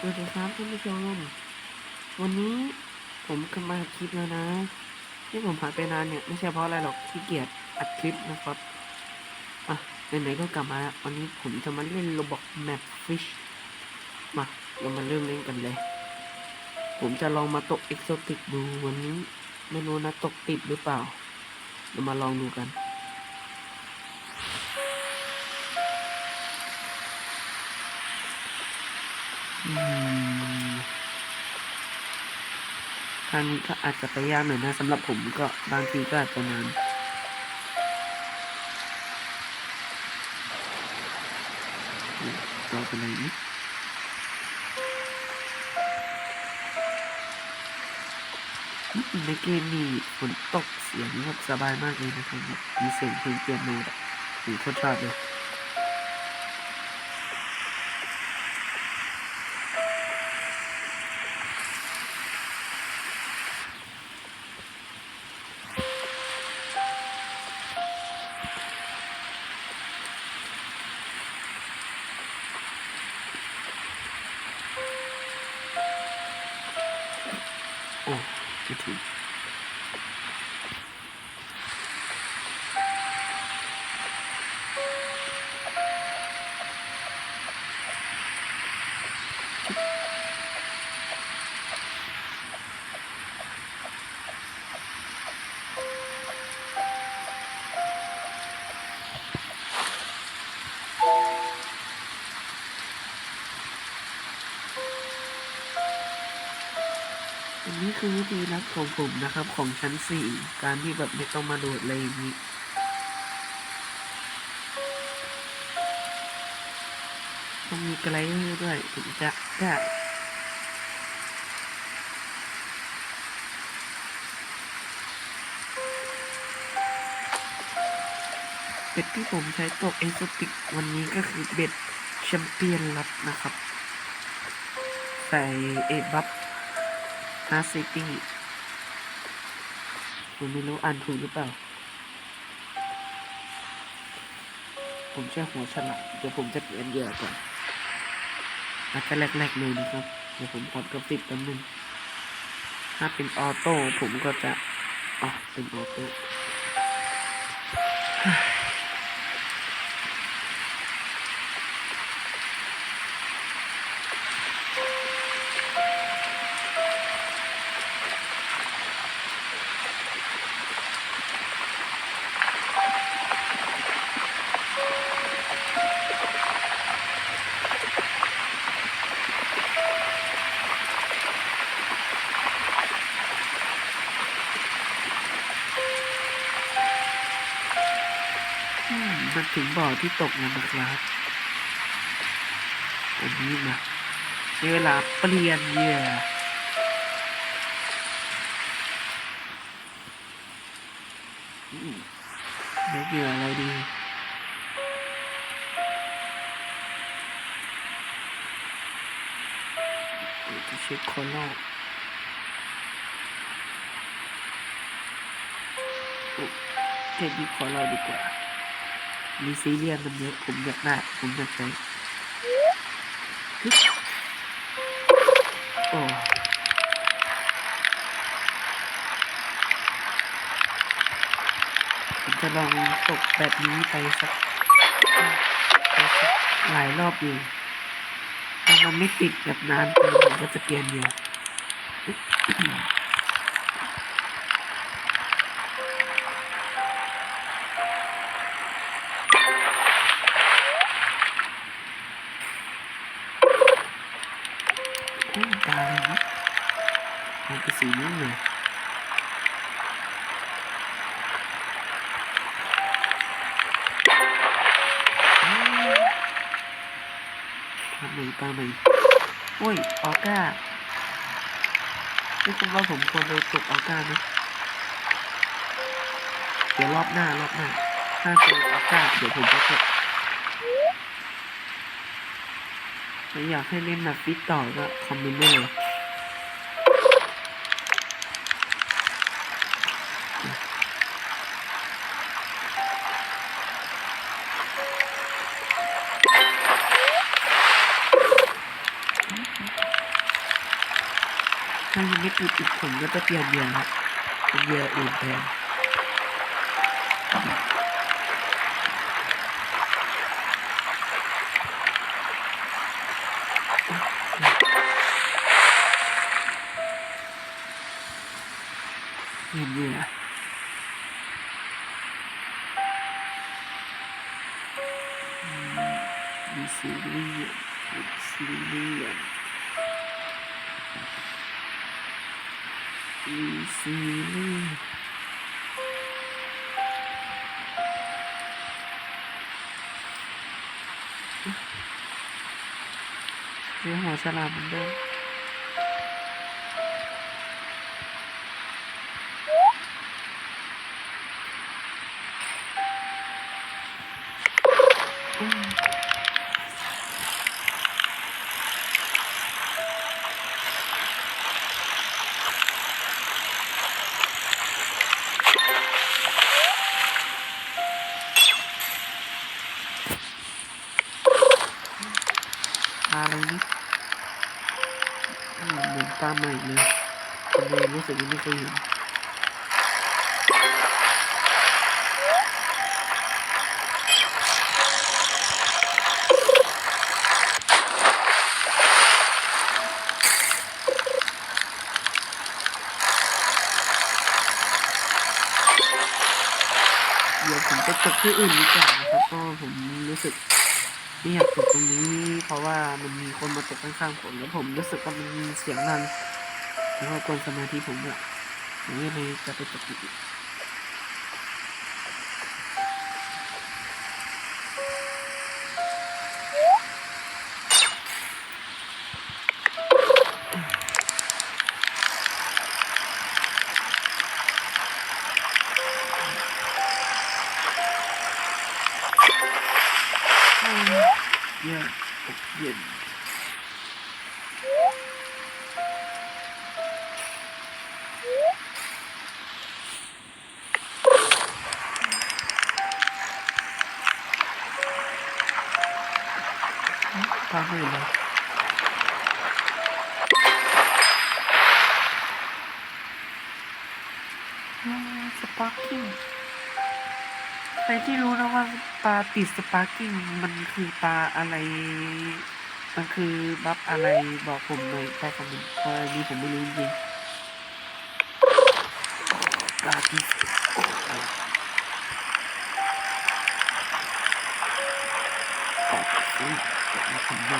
สวัสดีครับท่านผู้ชม วันนี้ผมกลับมาคลิปแล้วนะ ที่ผมหายไปนานเนี่ย ไม่ใช่เพราะอะไรหรอกขี้เกียจอัดคลิปนะครับ อะไหนๆก็กลับมาแล้ววันนี้ผมจะมาเล่นโรบอกแมปฟิชมาเรามาเริ่มเล่นกันเลย ผมจะลองมาตกเอ็กโซติกดูวันนี้ ไม่รู้นะตกติดหรือเปล่า เรามาลองดูกัน ทางนี้ก็อาจจะไปยากหน่อยนะสำหรับผมก็บางทีก็อาจจะนานเราเป็นอะไรนี่ในเกมมีฝนตกเสียงแบบสบายมากเลยนะครับมีเสียงเพลงเปียโนแบบผมโคตรชอบเลย อ้ นนี้คือวิธีรับของผมนะครับ ของชั้นสี่การที่แบบไม่ต้องมาโดดเลยนี้ต้องมีไกลด้วยถึงจะได้เบ็ดที่ผมใช้ตกเอโซติกวันนี้ก็คือเบ็ดแชมเปี้ยนลับนะครับ ใส่เอบัฟ ฮาซิตี้ผมไม่รู้อ่านถูกหรือเปล่า ผมใช้หัวฉลามเดี๋ยวผมจะเปลี่ยนเหยื่อก่อนอาจจะแรกๆเลยนะครับ เดี๋ยวผมปรับกราฟิกแป๊บนึงถ้าเป็นออโต้ผมก็จะอ๋อเป็นออโต้ นถึงบ่อที่ตกแล้วนะครับอันนี้มาใช้เวลาเปลี่ยนเหยื่ออืมได้เหยื่ออะไรดีจะเช็คโคโลเทปนี้ขอเราดีกว่า มีซีเรียสมันเยอะผมอยากได้ผมอยากใช้โอ้ผมจะลองตกแบบนี้ไปสักไปสักหลายรอบอยู่ถ้ามันไม่ติดแบบนานไปผมก็จะเปลี่ยนอยู่ มันเป็นสีนี้เลยอ้าวทำไมตามไปโอ้ย ออก้าไม่คุณว่าผมควรไปตกออก้านะเดี๋ยวรอบหน้ารอบหน้า ถ้าเจอออก้าเดี๋ยวผมจะตกถ้าอยากให้เล่นแบบฟิตต่อก็คอมเมนต์ได้เลย ถ้ายังไม่ติดอีกผมก็จะเปลี่ยนเหยื่อะเป็นเยื่ออื่นแทน มีซีรีส์เตามมาอีกเลยทำไมรู้สึกยังไม่เคยเห็นเดี๋ยวผมไปตกที่อื่นดีกว่านะครับก็ผมรู้สึก ไม่อยากตกตรงนี้ เพราะว่ามันมีคนมาตกข้างๆผมแล้วผมรู้สึกว่ามันมีเสียงดังแล้วก็กวนสมาธิผมด้วยผมก็เลยจะไปตกอีก เย็นอกเใครที่รู้นะว่าปลาติดสปาร์กิ้งมันคือปลาอะไร มันคือบัฟอะไรบอกผมหน่อยใต้คอมเมนต์เพราะอันนี้ผมไม่รู้จริงปลาติดปลาติดซึ่งจะมาทำไม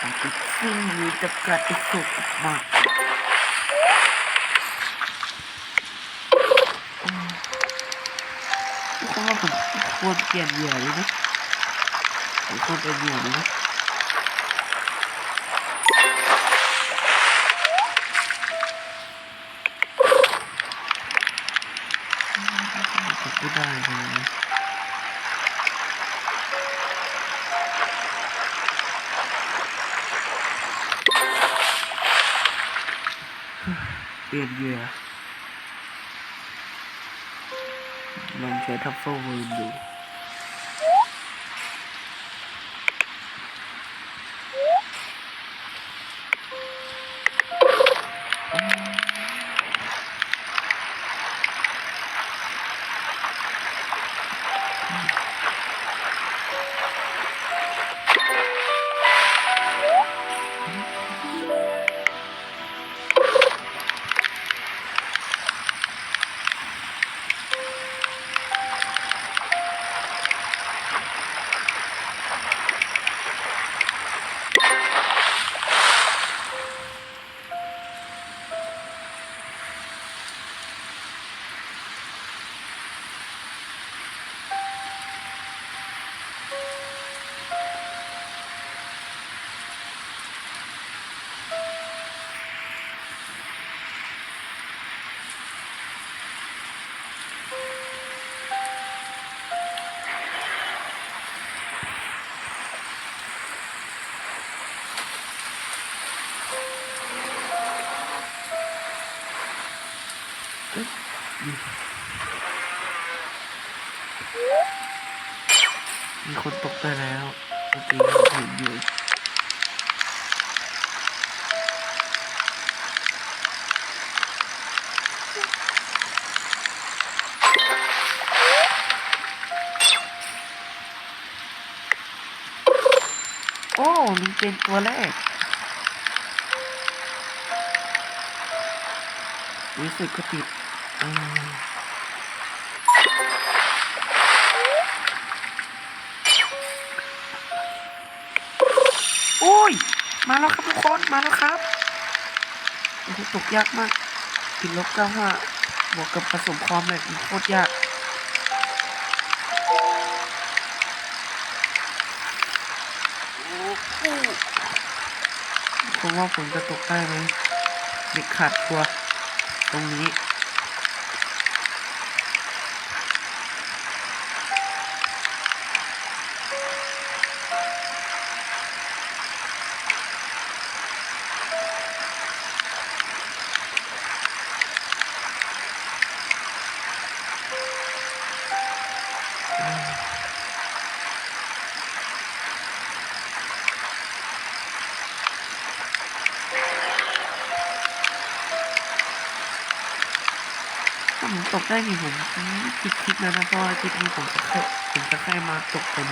ปลาติดซึ่งมีจะกระติกสุกมาก คิดว่าผมควรเปลี่ยนเหยื่อเลยนะผมควรเป็นเหยื่อเลยนะไม่ได้เลยเปลี่ยนเหยื่อ ลองใช้ทัฟเฟิลเวิร์มดู มีคนตกไปแล้วปกติเห็นอยู่โอ้มีเกมตัวแรกรู้สึกก็ติด โอ้ย มาแล้วครับทุกคน มาแล้วครับตกยากมากติดลบเก้าห้าบวกกับผสมความแบบโคตรยากผมว่าผมจะตกได้ไหมเด็กขาดตัว ตรงนี้ ตกได้นี่ผมคิดคิดแล้วนะเพราะว่าคลิปนี้ผมจะแค่ผมจะแค่มาตกเป็น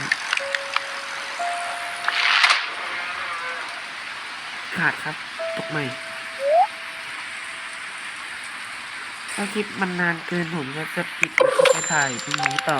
ขาดครับ ตกใหม่ถ้าคลิปมันนานเกินผมจะจะปิดแล้วก็ไปถ่ายที่นี้ต่อ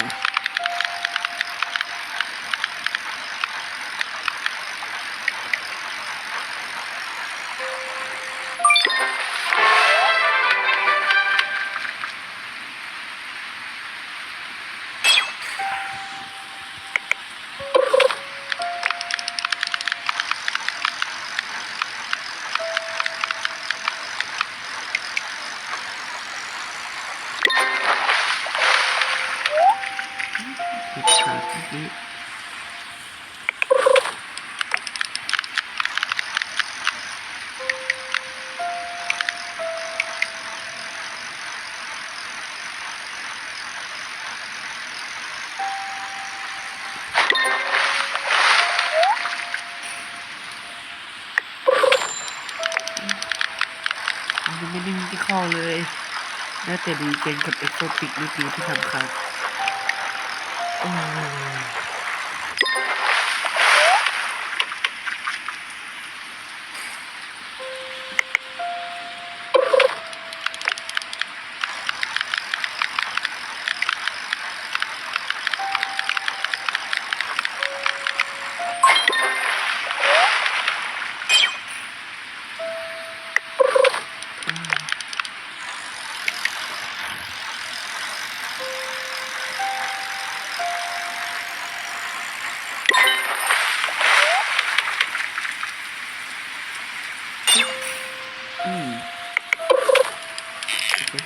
ปิดขาดนี้มันยังไม่ได้มีที่เข้าเลยได้แต่ดีเจนกับเอ็กโซติกนี่คือที่สำคัญโอ้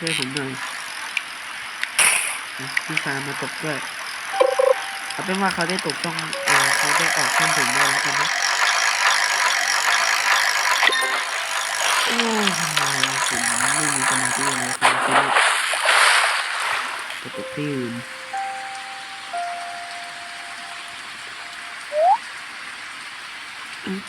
ช่วยผมหน่อยพี่ชามาตกด้วยเอาเป็นว่าเขาได้ตกต้องเออเขาได้ออกข้ามผมได้แล้วกันนะโอ้ยผมไม่มีสมาธิเลยครับที่ตกที่อื่นอืม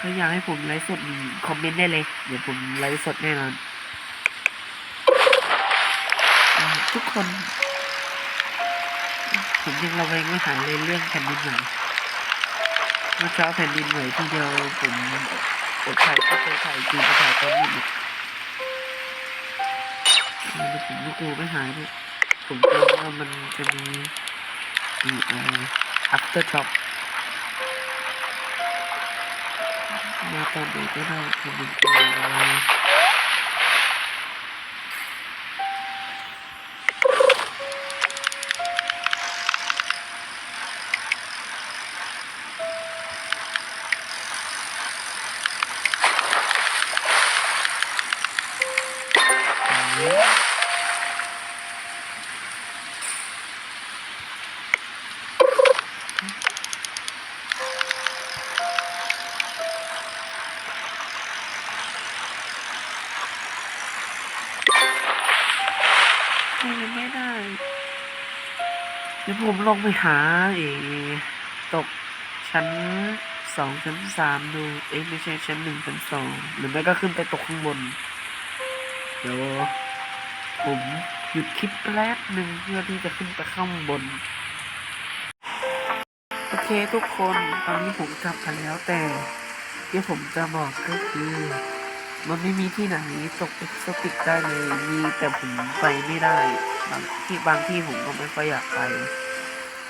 ถ้าอยากให้ผมไลฟ์สดคอมเมนต์ได้เลย เดี๋ยวผมไลฟ์สดแน่นอนทุกคน ผมยังระแวงไม่หายเลยเรื่องแผ่นดินไหวเมื่อเช้าแผ่นดินไหวทีเดียวผมอดถ่ายก็ไปถ่ายจีนไปถ่ายตอนนี้อีกเออแล้วผมก็กลัวไม่หายด้วยผมกลัวว่ามันจะมีมีอะไร after shock มาตอน ผมลองไปหาเอตกชั้นสองชั้นสามดู เอ๊ะไม่ใช่ชั้นหนึ่งชั้นสองหรือไม่ก็ขึ้นไปตกข้างบน เดี๋ยวผมหยุดคลิปแป๊บหนึ่งเพื่อที่จะขึ้นไปข้างบน โอเคทุกคนตอนนี้ผมกลับมาแล้วแต่ที่ผมจะบอกก็คือ มันไม่มีที่ไหนตกเอ็กซติกได้เลยมีแต่ผมไปไม่ได้ บางที่บางที่ผมก็ไม่ค่อยอยากไป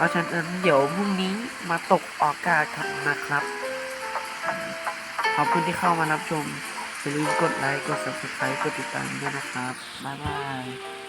เพราะฉะนั้นเดี๋ยวพรุ่งนี้มาตกออกอากาศกันนะครับ ขอบคุณที่เข้ามารับชมอย่าลืมกดไลค์ กด subscribe กดติดตามด้วยนะครับ บ๊ายบาย